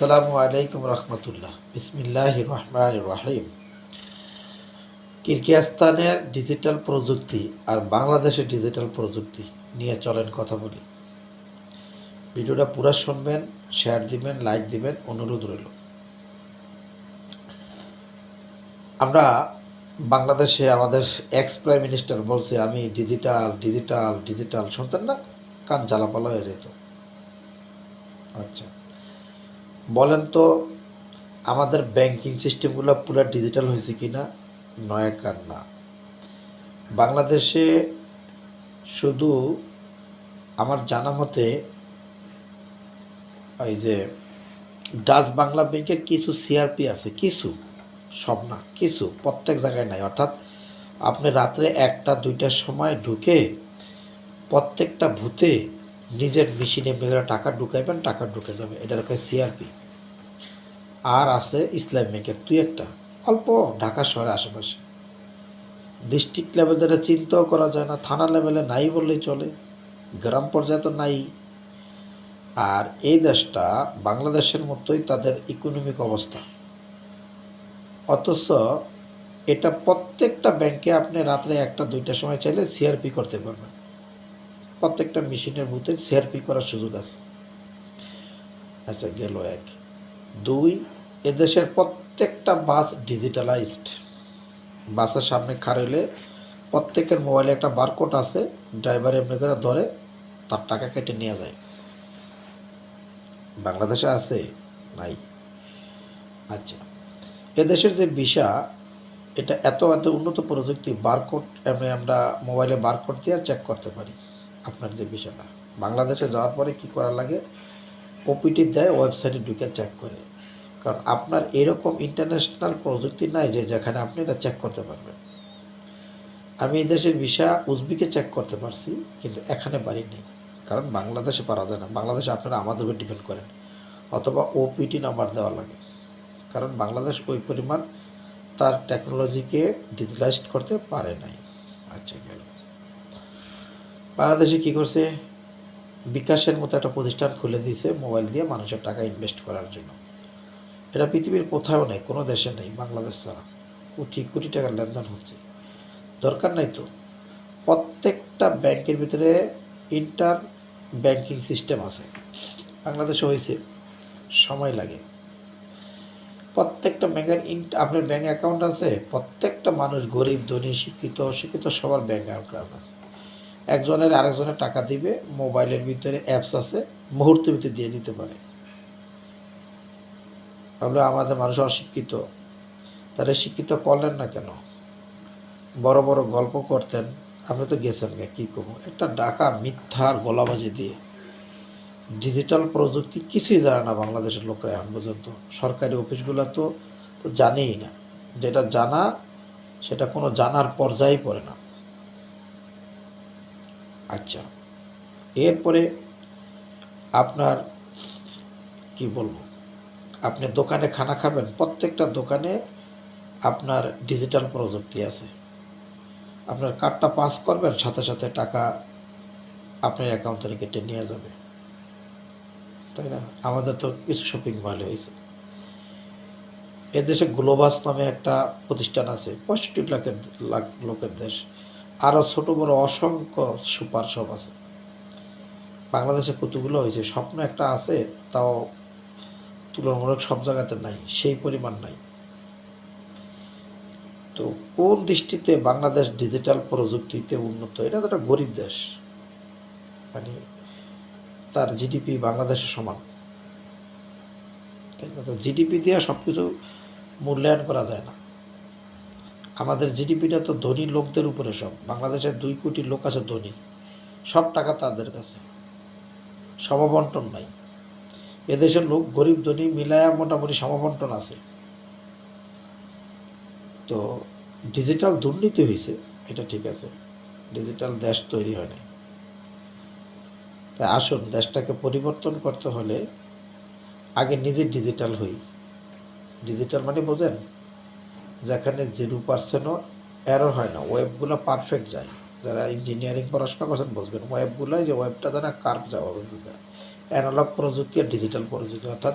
আসসালামু আলাইকুম রহমতুল্লাহ। বিসমিল্লাহ রহমান রহিম। কিরগিজস্তানের ডিজিটাল প্রযুক্তি আর বাংলাদেশের ডিজিটাল প্রযুক্তি নিয়ে চলেন কথা বলি। ভিডিওটা পুরা শুনবেন শেয়ার দিবেন লাইক দিবেন, অনুরোধ রইল। আমরা বাংলাদেশে আমাদের এক্স প্রাইম মিনিস্টার বলছে, আমি ডিজিটাল ডিজিটাল ডিজিটাল শুনতেন না? কান জ্বালাপালা হয়ে যেত। আচ্ছা। বলেন তো, আমাদের ব্যাংকিং সিস্টেমগুলো পুরো ডিজিটাল হয়েছে কি না? নয় কার না। বাংলাদেশে শুধু আমার জানা মতে এই যে ডাচ বাংলা ব্যাংকের কিছু সিআরপি আছে, কিছু, সব না, কিছু, প্রত্যেক জায়গায় নাই। অর্থাৎ আপনি রাত্রে একটা, দুইটার সময় ঢুকে প্রত্যেকটা ভূতে নিজের মেশিনে মেঘরা টাকা ঢুকাইবেন, টাকা ঢুকে যাবে। এটার কয় সিআরপি আর আছে ইসলাম ব্যাংকের তুই একটা। অল্প ঢাকা শহরের আশেপাশে। ডিস্ট্রিক্ট লেভেল দ্বারা চিন্তাও করা যায় না, থানা লেভেলে নাই বললেই চলে, গ্রাম পর্যায়ে তো নাই। আর এই দেশটা বাংলাদেশের মতোই তাদের ইকোনমিক অবস্থা। অথচ এটা প্রত্যেকটা ব্যাংকে আপনি রাত্রে একটা, দুইটার সময় চাইলে সিআরপি করতে পারবেন। প্রত্যেকটা মেশিনের বুথে সিআরপি করার সুযোগ আছে। আচ্ছা গেল এক। দুই, এদেশের প্রত্যেকটা বাস ডিজিটালাইজড। বাসের সামনে খাড়াইলে প্রত্যেকের মোবাইলে একটা বারকোড আছে, ড্রাইভার এমনি করে ধরে তার টাকা কেটে নিয়ে যায়। বাংলাদেশে আছে? নাই। আচ্ছা এদেশের যে ভিসা, এটা এত এত উন্নত প্রযুক্তি, বারকোড, এমনি আমরা মোবাইলে বারকোড দিয়ে চেক করতে পারি আপনার যে বিষয়টা বাংলাদেশে যাওয়ার পরে কি করা লাগে? ওপিটি দেয় ওয়েবসাইটে ঢুকে চেক করে। কারণ আপনার এরকম ইন্টারন্যাশনাল প্রযুক্তি নাই যে যেখানে আপনি এটা চেক করতে পারবেন। আমি এই দেশের ভিসা উজবিকে চেক করতে পারছি, কিন্তু এখানে পারি নেই। কারণ বাংলাদেশে পারা যায় না। বাংলাদেশে আপনারা আমাদের উপর ডিপেন্ড করেন। অথবা ওপিটি নাম্বার দেওয়া লাগে। কারণ বাংলাদেশ ওই পরিমাণ তার টেকনোলজিকে ডিজিটালাইজড করতে পারে নাই। আচ্ছা গেল। বাংলাদেশে কী করছে? বিকাশের মতো একটা প্রতিষ্ঠান খুলে দিয়েছে মোবাইল দিয়ে মানুষের টাকা ইনভেস্ট করার জন্য। এটা পৃথিবীর কোথাও নেই, কোনো দেশে নেই, বাংলাদেশ ছাড়া। কোটি কোটি টাকার লেনদেন হচ্ছে। দরকার নাই তো। প্রত্যেকটা ব্যাংকের ভিতরে ইন্টার ব্যাংকিং সিস্টেম আছে। বাংলাদেশে হয়েছে, সময় লাগে। প্রত্যেকটা ব্যাংকের আপনার ব্যাঙ্ক অ্যাকাউন্ট আছে, প্রত্যেকটা মানুষ গরিব, ধনী, শিক্ষিত, অশিক্ষিত, সবার ব্যাঙ্ক অ্যাকাউন্ট আছে। একজনের আরেকজনের টাকা দিবে, মোবাইলের ভিতরে অ্যাপস আছে মুহূর্তের ভিতরে দিয়ে দিতে পারে। তাহলে আমাদের মানুষ অশিক্ষিত। তারা শিক্ষিত করলেন না কেন? বড় বড় গল্প করতেন, আপনি তো গেছেন গে, কী করব? একটা ডাকা মিথ্যার গলাবাজি দিয়ে। ডিজিটাল প্রযুক্তি কিছুই জানে না বাংলাদেশের লোকরা এখন পর্যন্ত। সরকারি অফিসগুলো তো তো জানেই না। যেটা জানা, সেটা কোনো জানার পর্যায়ে পড়ে না। আচ্ছা। এরপরে আপনার, কি বলব, আপনি দোকানে খানা খাবেন, প্রত্যেকটা দোকানে আপনার ডিজিটাল প্রযুক্তি আছে। আপনার কার্ডটা পাস করবেন, সাথে সাথে টাকা আপনার অ্যাকাউন্ট থেকে কেটে নিয়ে যাবে। তাই না? আমাদের তো কিছু শপিং মল হয়েছে এদেশে গ্লোবাস নামে একটা প্রতিষ্ঠান আছে, পঁয়ষট্টি লাখের, লাখ লোকের দেশ। আরও ছোটো বড় অসংখ্য সুপার শপ আছে। বাংলাদেশে কতগুলো হয়েছে? স্বপ্ন একটা আছে, তাও তুলনামূলক সব জায়গাতে নাই, সেই পরিমাণ নাই। তো কোন দৃষ্টিতে বাংলাদেশ ডিজিটাল প্রযুক্তিতে উন্নত? এটা তো একটা গরিব দেশ। মানে তার জিডিপি বাংলাদেশের সমান। তাই না? তো জিডিপি দিয়ে সব কিছু মূল্যায়ন করা যায় না। আমাদের জিডিপিটা তো ধনী লোকদের উপরে সব। বাংলাদেশের দুই কোটি লোক আছে ধনী। সব টাকা তাদের কাছে। সমবন্টন নাই। এদেশের লোক গরিব, ধনী মিলায়া মোটামুটি সমবন্টন আছে। তো ডিজিটাল দুর্নীতি হয়েছে এটা ঠিক আছে। ডিজিটাল দেশ তৈরি হয় নাই। তাই আসুন, দেশটাকে পরিবর্তন করতে হলে আগে নিজে ডিজিটাল হই। ডিজিটাল মানে বোঝেন যেখানে জিরো পার্সেন্টও এরর হয় না। ওয়েবগুলো পারফেক্ট যায়। যারা ইঞ্জিনিয়ারিং পড়াশোনা করছেন বুঝবেন। ওয়েবগুলো যে ওয়েবটা যেন কার্ভ যাওয়া অ্যানালগ প্রযুক্তি আর ডিজিটাল প্রযুক্তি। অর্থাৎ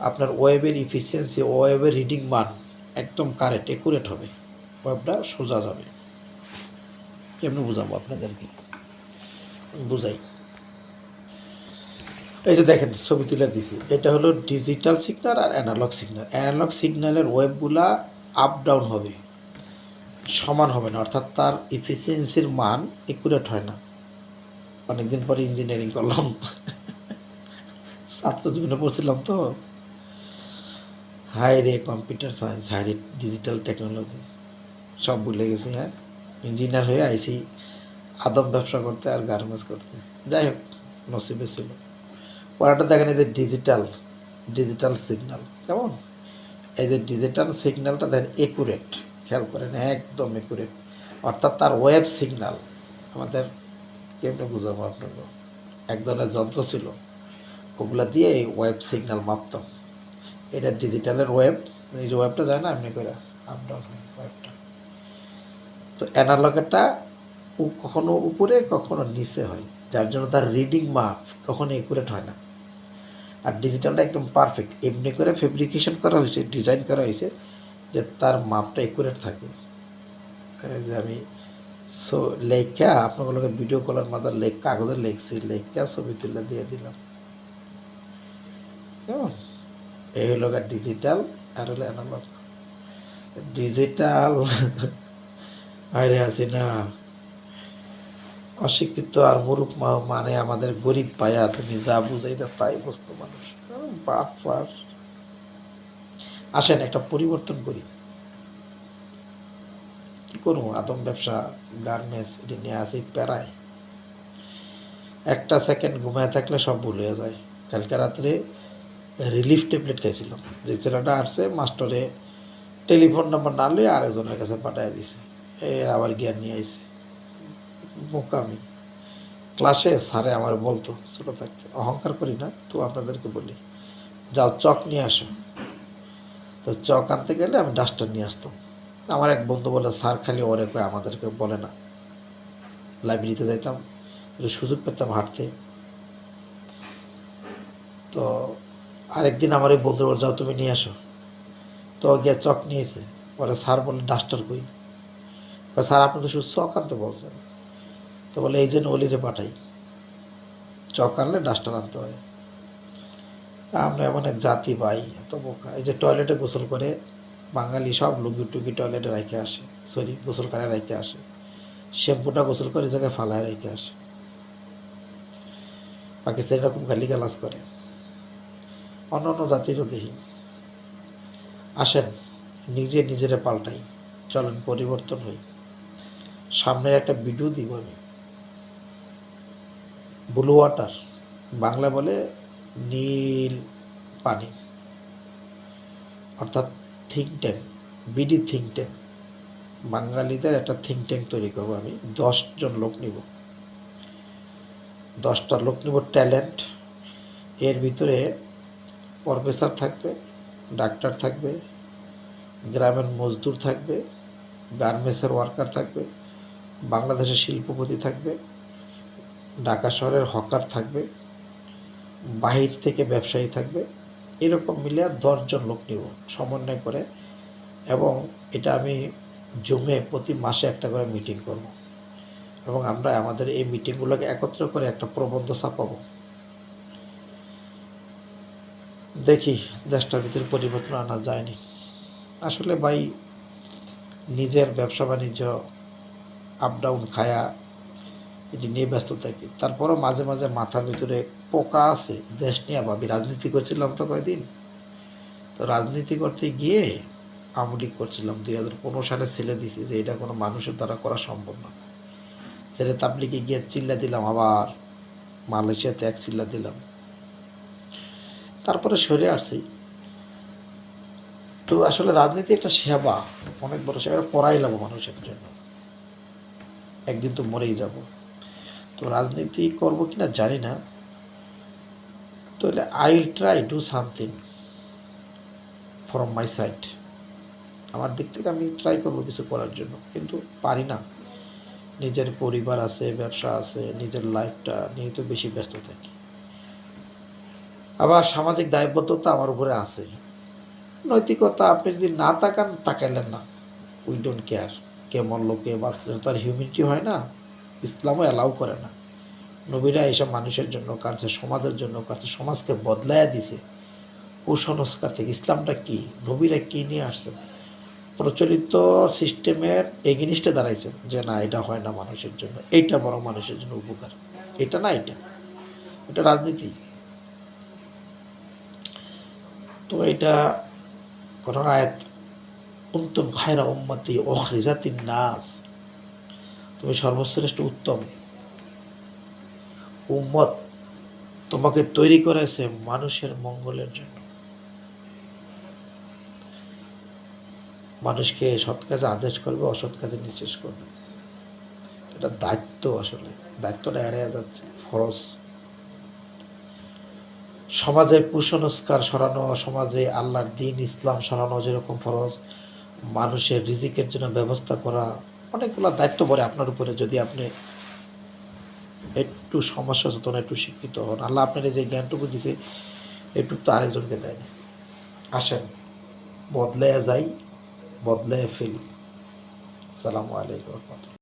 আপনার ওয়েবের ইফিসিয়েন্সি ওয়েবের রিডিং মান একদম কারেক্ট একুরেট হবে। ওয়েবটা সোজা যাবে। কেমনি বুঝাবো আপনাদেরকে? বুঝাই। এই যে দেখেন, ছবি তুলে দিছি। এটা হলো ডিজিটাল সিগন্যাল আর অ্যানালগ সিগন্যাল অ্যানালগ সিগন্যালের ওয়েবগুলা আপ ডাউন হবে, সমান হবে না, অর্থাৎ তার ইফিসিয়েন্সির মান একুরেট হয় না। অনেকদিন পরে ইঞ্জিনিয়ারিং করলাম, ছাত্র জীবনে পড়ছিলাম তো। হাই রে কম্পিউটার সায়েন্স হাই রে ডিজিটাল টেকনোলজি সব ভুলে গেছি হ্যাঁ। ইঞ্জিনিয়ার হয়ে আইছি, আদম ব্যবসা করতে আর গার্মেন্টস করতে। যাই হোক, নসিবে ছিল। পড়াটা দেখেন যে ডিজিটাল ডিজিটাল সিগন্যাল কেমন? এই যে ডিজিটাল সিগন্যালটা দেখেন একুরেট খেয়াল করেন, একদম একুরেট অর্থাৎ তার ওয়েব সিগন্যাল আমাদের কেমনে বুঝাবো আপনাকে? এক ধরনের যন্ত্র ছিল, ওগুলো দিয়ে এই ওয়েব সিগন্যাল মাপতাম। এটা ডিজিটালের ওয়েব এই যে ওয়েবটা যায় না এমনি করে আপ ডাউন হয় ওয়েবটা তো অ্যানালগেরটা কখনো উপরে, কখনো নিচে হয়, যার জন্য তার রিডিং মাপ কখনো একুরেট হয় না। আর ডিজিটালটা একদম পারফেক্ট এমনি করে ফেব্রিকেশন করা হয়েছে ডিজাইন করা হয়েছে, যে তার মাপটা একুরেট থাকে। যে আমি সো লেখা, আপনাগুলোকে ভিডিও কলার মাথার লেখ, কাগজে লিখছি, লেখা ছবি তুলে দিয়ে দিলাম। কেমন? এই হলো ডিজিটাল আর হলো অ্যানালগ ডিজিটাল আরে আছি না অশিক্ষিত আর মুরুখ মানে আমাদের গরিব পায়া তুমি যা বুঝাই বুঝাইতে তাই বুঝতো মানুষ। আসেন, একটা পরিবর্তন করি। কি করব? আদম ব্যবসা, গার্মেন্টস, এটি নিয়ে আসি প্যারায়। একটা সেকেন্ড ঘুমায় থাকলে সব ভুল হয়ে যায়। কালকে রাত্রে রিলিফ ট্যাবলেট খাইছিলাম। যে ছেলেটা আসছে, মাস্টরে টেলিফোন নাম্বার না লয়ে আরেকজনের কাছে পাঠিয়ে দিছে। এ আবার জ্ঞান নিয়ে আইছে। বোকামি। ক্লাসে স্যারে আমার বলতো, ছোটো থাকতে অহংকার করি না, তো আপনাদেরকে বলি, যাও চক নিয়ে আসো। তো চক আনতে গেলে আমি ডাস্টার নিয়ে আসতাম। আমার এক বন্ধু বলে স্যার খালি ওরে কয়ে, আমাদেরকে বলে না। লাইব্রেরিতে যাইতাম, একটু সুযোগ পেতাম হাঁটতে। তো আরেকদিন আমার এই বন্ধু বলে যাও তুমি নিয়ে আসো। তো গিয়ে চক নিয়েছে। পরে স্যার বলে ডাস্টার কই? স্যার, আপনি তো শুধু চক আনতে বলছেন। তো বলে, এই জন্য অলিরে পাঠাই। চক আনলে ডাস্টার আনতে হয়। তা আমরা এমন এক জাতি পাই, এত বোকা। এই যে টয়লেটে গোসল করে, বাঙালি সব লুঙ্গি টুঙ্গি টয়লেটে রেখে আসে, সরি, গোসলখানায় রেখে আসে। শ্যাম্পুটা গোসল করে জায়গায় ফালায় রেখে আসে। পাকিস্তানিরা খুব গালি গালাজ করে। অন্য অন্য জাতিরও দেখি। আসেন, নিজে নিজেরা পাল্টাই। চলেন, পরিবর্তন হই। সামনে একটা ভিডিও দিব আমি। ব্লু ওয়াটার বাংলা বলে নীল পানি। অর্থাৎ think tank BD think tank বাঙালিদের একটা থিঙ্ক ট্যাঙ্ক তৈরি করব আমি দশজন লোক নিব। দশটা লোক নিব ট্যালেন্ট এর ভিতরে প্রফেসর থাকবে ডাক্তার থাকবে, গ্রামের মজদুর থাকবে গার্মেন্টসের ওয়ার্কার থাকবে, বাংলাদেশের শিল্পপতি থাকবে। ঢাকা শহরের হকার থাকবে, বাহির থেকে ব্যবসায়ী থাকবে, এরকম মিলে আর দশজন লোক নিব সমন্বয় করে এবং এটা আমি জমে প্রতি মাসে একটা করে মিটিং করব। এবং আমরা আমাদের এই মিটিংগুলোকে একত্র করে একটা প্রবন্ধ ছাপাবো। দেখি দেশটার ভিতরে পরিবর্তন আনা যায়নি। আসলে ভাই, নিজের ব্যবসা বাণিজ্য আপ ডাউন খায়া এটি নিয়ে ব্যস্ত থাকি। তারপরও মাঝে মাঝে মাথার ভিতরে পোকা আছে, দেশ নিয়ে ভাবি, রাজনীতি করছিলাম তো কয়দিন। তো রাজনীতি করতে গিয়ে আমলিক করছিলাম, দুই হাজার পনেরো সালে ছেলে দিছি যে এটা কোনো মানুষের দ্বারা করা সম্ভব না। ছেলে তাবলিকে গিয়ে চিল্লা দিলাম, আবার মালয়েশিয়াতে এক চিল্লা দিলাম। তারপরে সরে আসছি। তো আসলে রাজনীতি একটা সেবা, অনেক বড় সেবা, এটা পড়াইলাম মানুষের জন্য। একদিন তো মরেই যাব। তো রাজনীতি করব কিনা জানি না। তাহলে I will try do something from my side আমার দিক থেকে আমি ট্রাই করব কিছু করার জন্য, কিন্তু পারি না। নিজের পরিবার আছে, ব্যবসা আছে, নিজের লাইফটা নিয়ে তো বেশি ব্যস্ত থাকি। আবার সামাজিক দায়বদ্ধতা আমার উপরে আছে। নৈতিকতা আপনি যদি না তাকান, তাকাইলেন না। উই ডোন্ট কেয়ার কে মরলো কে বাঁচলো তার হিউম্যানিটি হয় না। ইসলামও অ্যালাউ করে না। নবীরা এইসব মানুষের জন্য কারছে সমাজের জন্য কারছে সমাজকে বদলাইয়া দিছে। কুসংস্কার থেকে ইসলামটা কি? নবীরা কি নিয়ে আসছেন? প্রচলিত সিস্টেমের এগেনিস্টে দাঁড়াইছেন যে, না, এটা হয় না মানুষের জন্য। এইটা বড় মানুষের জন্য উপকার। এটা না, এটা। এটা রাজনীতি। তো এটা কোরআন আয়াত কুনতুম খায়রা উম্মতি ওখরিজাতিন নাস। তুমি সর্বশ্রেষ্ঠ উত্তম। উম্মত তোমাকে তৈরি করেছে মানুষের মঙ্গলের জন্য। মানুষকে সৎ কাজে আদেশ করবে, অসৎ কাজে নিঃশেষ করবে। এটা দায়িত্ব আসলে। দায়িত্বটা এড়িয়ে যাচ্ছে। ফরজ। সমাজের কুসংস্কার সরানো, সমাজে আল্লাহর দিন, ইসলাম সরানো যেরকম ফরজ, মানুষের রিজিকের জন্য ব্যবস্থা করা অনেকগুলো দায়িত্ব পড়ে আপনার উপরে যদি আপনি একটু সমাজ সচেতন, একটু শিক্ষিত হন, আল্লাহ আপনার যে জ্ঞানটুকু দিছে, একটু তো আরেকজনকে দেয়নি আসেন বদলে যাই বদলে ফেলি। সালামু আলাইকুম রহমতুল্লাহ।